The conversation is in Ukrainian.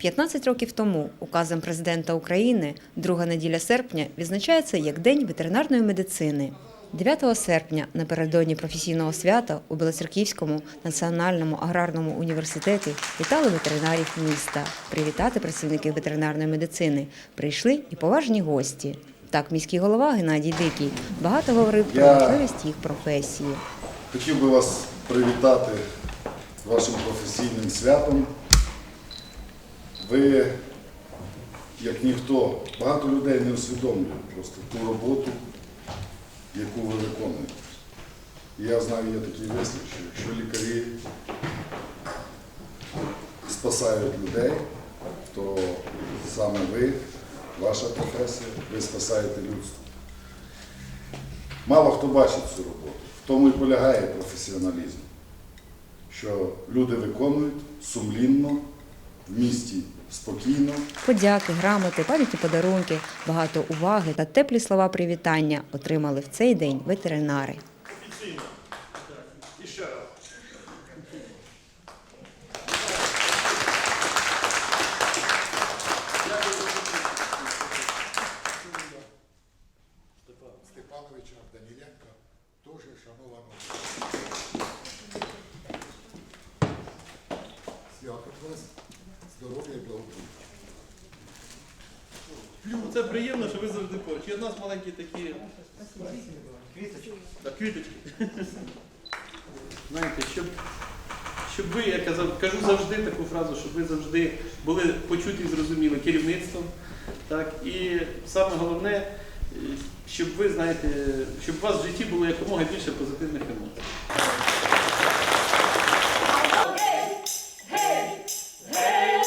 П'ятнадцять років тому указом президента України друга неділя серпня відзначається як День ветеринарної медицини. 9 серпня напередодні професійного свята у Білоцерківському національному аграрному університеті вітали ветеринарів міста. Привітати працівників ветеринарної медицини прийшли і поважні гості. Так, міський голова Геннадій Дикий багато говорив про важливість їх професії. Хотів би вас привітати вашим професійним святом. Ви, як ніхто, багато людей не усвідомлює просто ту роботу, яку ви виконуєте. Я знаю, є такий вислів, що якщо лікарі спасають людей, то саме ви, ваша професія, ви спасаєте людство. Мало хто бачить цю роботу. В тому і полягає професіоналізм, що люди виконують сумлінно, в місті спокійно. Подяки, грамоти, пам'ятні подарунки, багато уваги та теплі слова привітання отримали в цей день ветеринари. Степановича Даніленка, теж шановано. Свято вас, здоров'я і благополуччя. Це приємно, що ви завжди поруч. І в нас маленькі такі. Квіточки. Так, квіточки. Знаєте, щоб, щоб ви, я казав, кажу завжди таку фразу, щоб ви завжди були почуті і зрозуміли керівництвом. Так, і саме головне, щоб ви знаєте, щоб у вас в житті було якомога більше позитивних емоцій. Гей, гей,